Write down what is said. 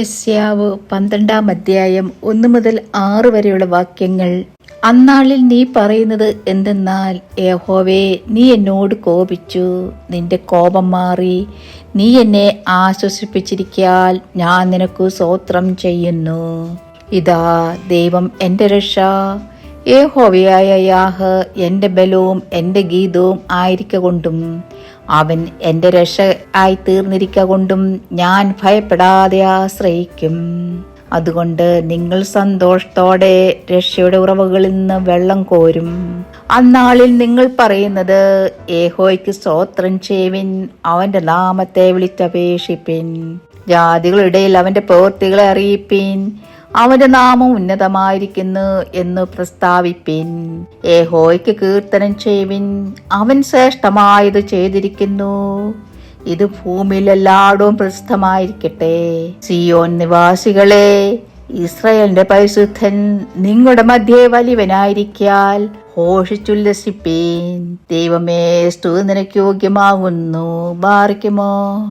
എസ്യാവ് പന്ത്രണ്ടാം അധ്യായം ഒന്ന് മുതൽ ആറ് വരെയുള്ള വാക്യങ്ങൾ. അന്നാളിൽ നീ പറയുന്നത് എന്തെന്നാൽ ഏഹോവേ നീ എന്നോട് കോപിച്ചു. നിന്റെ കോപം മാറി. നീ എന്നെ ആശ്വസിപ്പിച്ചിരിക്കാൽ ഞാൻ നിനക്ക് സ്വോത്രം ചെയ്യുന്നു. ഇതാ ദൈവം എന്റെ രക്ഷ. ഏഹോവയായ യാഹ് എന്റെ ബലവും എന്റെ ഗീതവും ആയിരിക്കൊണ്ടും അവൻ എന്റെ രക്ഷ ആയി തീർന്നിരിക്ക കൊണ്ടും ഞാൻ ഭയപ്പെടാതെ ആശ്രയിക്കും. അതുകൊണ്ട് നിങ്ങൾ സന്തോഷത്തോടെ രക്ഷയുടെ ഉറവുകളിൽ നിന്ന് വെള്ളം കോരും. അന്നാളിൽ നിങ്ങൾ പറയുന്നത് ഏഹോയ്ക്ക് സ്തോത്രം ചെയ്യുവിൻ അവന്റെ നാമത്തെ വിളിച്ചപേക്ഷിപ്പിൻ. ജാതികളിടയിൽ അവന്റെ പ്രവൃത്തികളെ അറിയിപ്പിൻ. അവന്റെ നാമം ഉന്നതമായിരിക്കുന്നു എന്ന് പ്രസ്താവിപ്പിൻ. ഏഹോയ്ക്ക് കീർത്തനം ചെയ്യുവിൻ. അവൻ ശ്രേഷ്ഠമായത് ചെയ്തിരിക്കുന്നു. ഇത് ഭൂമിയിലെല്ലാടും പ്രസിദ്ധമായിരിക്കട്ടെ. സിയോൻ നിവാസികളെ ഇസ്രയേലിന്റെ പരിശുദ്ധൻ നിങ്ങളുടെ മധ്യേ വലിയവനായിരിക്കാൽ ഘോഷിച്ചുല്ലസിപ്പീൻ ദൈവമേ സ്തുതി നിനക്ക് യോഗ്യമാകുന്നു. ബാറിക്കുമോ?